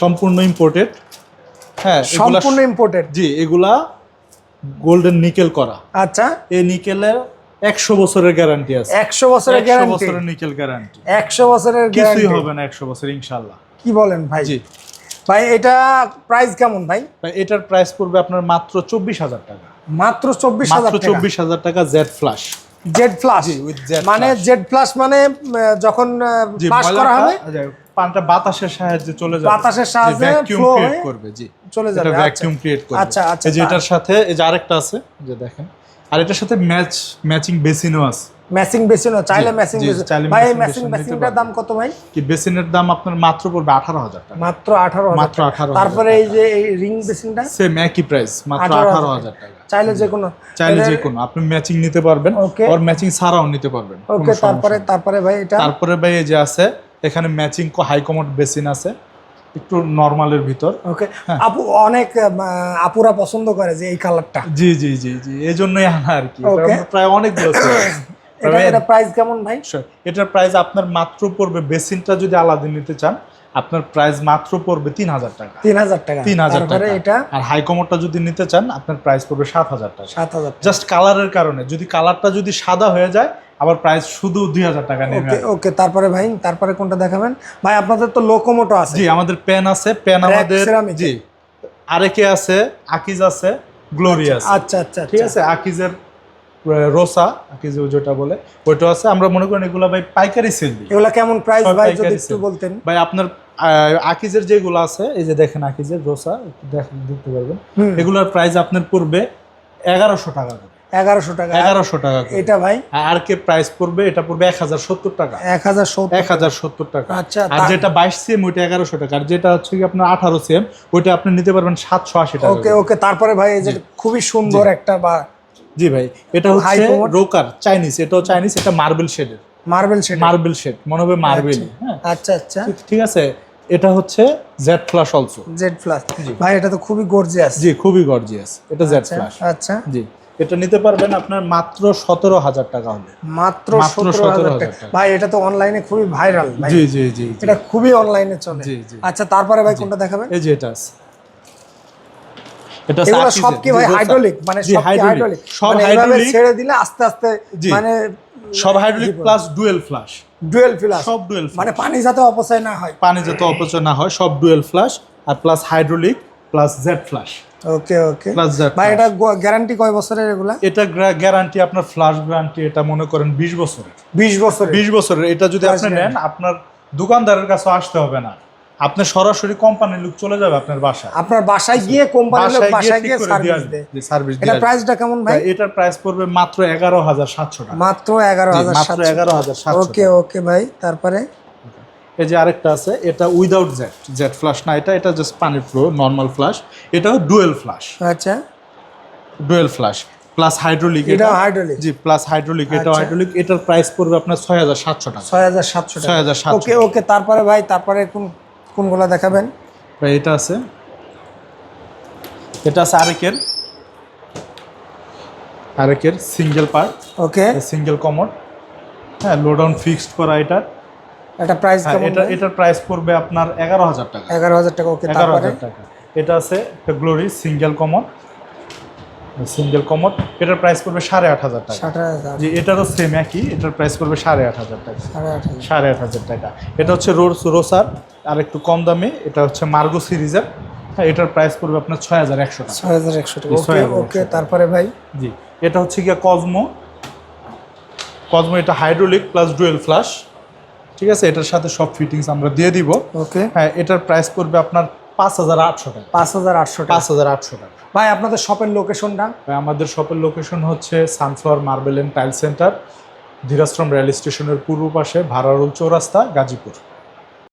সম্পূর্ণ ইম্পোর্টেড হ্যাঁ সম্পূর্ণ ইম্পোর্টেড জি এগুলা গোল্ডেন নিকেল করা। আচ্ছা। এই নিকেলের একশো বছরের গ্যারান্টি আছে। একশো বছরের গ্যারান্টি বছরের নিকেল গ্যারান্টি একশো বছরের কিছুই হবে না একশো বছর ইনশাল্লাহ কি বলেন ভাই? জি। ভাই এটা প্রাইস কেমন ভাই? ভাই, এটার প্রাইস পড়বে আপনার মাত্র চব্বিশ হাজার টাকা। মাত্র চব্বিশ হাজার চব্বিশ হাজার টাকা জেড ফ্লাশ জেড ফ্লাশ মানে জেড ফ্লাশ মানে যখন ফ্লাশ করা হবে? পানটা বাতাসের সাহায্যে চলে যাবে। বাতাসের সাহায্যে ভ্যাকুয়াম ক্রিয়েট করবে জি। চলে যাবে, এটা আচ্ছা। ভ্যাকুয়াম ক্রিয়েট করবে। আচ্ছা, আচ্ছা, এই যে এটার সাথে এই যে আরেকটা আছে যে দেখেন। আর এটার সাথে ম্যাচ ম্যাচিং বেসিনও আছে। ম্যাচিং বেসিনও চাইলে ম্যাচিং বেসিন ভাই ম্যাচিং বেসিনটার দাম কত ভাই? কি বেসিনের দাম আপনার মাত্র পড়বে আঠারো হাজার টাকা। মাত্র আঠারো মাত্র 18,000 তারপরে এই যে এই রিং বেসিনটা? সেম একই প্রাইস মাত্র 18,000 আঠারো হাজার টাকা। চাইলে যে কোনো চাইলে যে কোনো আপনি ম্যাচিং নিতে পারবেন ওর ম্যাচিং ছাড়াও নিতে পারবেন ওকে তারপরে তারপরে ভাই এটা? তারপরে ভাই এই যে আছে এখানে ম্যাচিং হাই কমোড বেসিন আছে একটু নর্মালের ভিতর। ওকে হ্যাঁ। আপু অনেক আপুরা পছন্দ করে যে এই কালারটা জি জি জি জি এই জন্যই আনা আর কি। প্রায় অনেকগুলো এটা প্রাইস কেমন ভাই? এটার প্রাইস আপনার মাত্র পড়বে বেসিনটা যদি আলাদা নিতে চান আপনার প্রাইস মাত্র পড়বে তিন হাজার টাকা। তিন হাজার টাকা। তিন হাজার টাকা। এটা আর হাই কমোডটা যদি নিতে চান আপনার প্রাইস পড়বে সাত হাজার টাকা। সাত হাজার জাস্ট কালারের কারণে। যদি কালারটা যদি সাদা হয়ে যায় আবার প্রাইস শুধু দুই হাজার টাকা নেবে ওকে তারপরে ভাই তারপরে কোনটা দেখাবেন? ভাই আপনাদের তো লোকোমোটো আছে। জি আমাদের পেন আছে পেন আমাদের জি আরেকে আছে আকিজ আছে গ্লোরি আছে। আচ্ছা আচ্ছা ঠিক আচ্ছা। আছে? আকিজের রোসা আকিজ যেটা বলে ওইটা আছে। আমরা মনে করেন এগুলো ভাই পাইকারি সেল। দিই এগুলা কেমন প্রাইস ভাই যদি একটু বলতেন? ভাই আপনার আকিজের যেগুলো আছে এই যে দেখেন আকিজের রোসা দেখতে পারবেন। এগুলোর প্রাইস আপনার পড়বে এগারোশো টাকা করে। এগারোশো টাকা। এগারোশো টাকা এটা ভাই? আর কে প্রাইস পড়বে? এটা পড়বে এক হাজার সত্তর টাকা। এক হাজার এক হাজার সত্তর টাকা। আচ্ছা, আর যেটা বাইশ সিএম ওইটা এগারোশো টাকা। আর যেটা হচ্ছে কি আপনার আঠারো সিএম ওইটা আপনি নিতে পারবেন সাতশো আশি টাকা ওকে ওকে তারপরে ভাই এই যে খুবই সুন্দর একটা বা জি ভাই এটা হচ্ছে? রোকার চাইনিজ এটাও চাইনিজ এটা মার্বেল শেডের মার্বেল শেড মার্বেল শেড মনে হবে মার্বেল হ্যাঁ। আচ্ছা আচ্ছা। ঠিক- আছে। এটা হচ্ছে jet flush also jet plus ভাই এটা তো খুবই গর্জিয়াস জি খুবই গর্জিয়াস এটা জেড আচ্ছা ফ্লাশ আচ্ছা। জি। এটা নিতে পারবেন আপনার মাত্র সতেরো হাজার টাকা হলে। মাত্র সতেরো হাজার টাকা। ভাই এটা তো অনলাইনে খুবই ভাইরাল জি জি জি। এটা খুবই অনলাইনে চলে। জি, জি। আচ্ছা তারপরে ভাই কোনটা দেখাবেন? এই যে এটা আছে। এটা আছে এগুলো আকিজের, সব কি ভাই হাইড্রোলিক মানে সব হাইড্রোলিক হাইড্রোলিক সব মানে হাইড্রোলিক ছেড়ে দিলে আস্তে আস্তে মানে সব hydraulic plus dual flush dual flush সব ডুয়েল মানে পানি যাতে অপচয় না হয়। পানি যাতে অপচয় না হয় সব ডুয়েল ফ্লাশ আর plus hydraulic plus jet flush okay okay ভাই এটা গ্যারান্টি কয় বছরের এগুলা? এটা গ্যারান্টি আপনার ফ্লাশ গ্যারান্টি এটা মনে করেন বিশ বছরের। বিশ বছরের? বিশ বছরের। এটা যদি আপনি নেন আপনার দোকানদারের কাছে আসতে হবে না। আপনি সরাসরি কোম্পানির লোক চলে যাবে আপনার বাসায়। আপনার বাসায় গিয়ে কোম্পানির লোক বাসায় গিয়ে সার্ভিস দিয়ে সার্ভিস এটা প্রাইসটা কেমন ভাই? এটার প্রাইস পড়বে মাত্র এগারো হাজার সাতশো টাকা। মাত্র এগারো জি, হাজার মাত্র এগারো হাজার সাতশো ওকে ওকে ভাই তারপরে? এই যে আরেকটা আছে এটা উইদাউট জেট জেট ফ্লাশ না এটা এটা জাস্ট পানির ফ্লো নর্মাল ফ্লাশ এটাও ডুয়েল ফ্লাশ আচ্ছা। ডুয়েল ফ্লাশ প্লাস হাইড্রোলিক এটা হাইড্রোলিক জি প্লাস হাইড্রোলিক এটা। হাইড্রোলিক এটার প্রাইস পড়বে আপনার ছয় হাজার সাতশো টাকা। ছয় হাজার সাতশো টাকা। ছয় হাজার সাতশো ওকে ওকে তারপরে ভাই তারপরে কোন কোনগুলা দেখাবেন? ভাই এটা আছে। এটা আছে আরেকের। আরেকের single part okay. Single commode হ্যাঁ লোডাউন ফিক্সড করা এটা। এটা প্রাইস হ্যাঁ, কেমন এটা এটার প্রাইস পড়বে আপনার এগারো হাজার টাকা। এগারো হাজার টাকা ওকে তারপরে? টাকা। এটা আছে glory single commode single commode এটার প্রাইস পড়বে সাড়ে আট হাজার টাকা। জি এটারও সেম একই এটার প্রাইস পড়বে সাড়ে আট হাজার টাকা। সাড়ে আট হাজার। টাকা। এটা হচ্ছে রোস রোসার আর একটু কম দামে এটা হচ্ছে মার্গো সিরিজের। হ্যাঁ এটার প্রাইস পড়বে আপনার ছয় হাজার একশো টাকা। ছয় হাজার একশো টাকা ওকে ওকে তারপরে ভাই? জি এটা হচ্ছে গিয়া কজমো কজমো এটা হাইড্রোলিক প্লাস ডুয়েল ফ্লাশ ঠিক আছে? এটার সাথে সব ফিটিংস আমরা দিয়ে দিব। ওকে হ্যাঁ এটার প্রাইস পড়বে আপনার পাঁচ হাজার আটশো টাকা। পাঁচ হাজার আটশো পাঁচ হাজার আটশো টাকা। ভাই আপনাদের শপের লোকেশনটা ভাই, আমাদের শপের লোকেশন হচ্ছে sunflower marble and tile centre Dhirashram rail স্টেশনের পূর্ব পাশে ভাড়ারুল চৌরাস্তা গাজীপুর।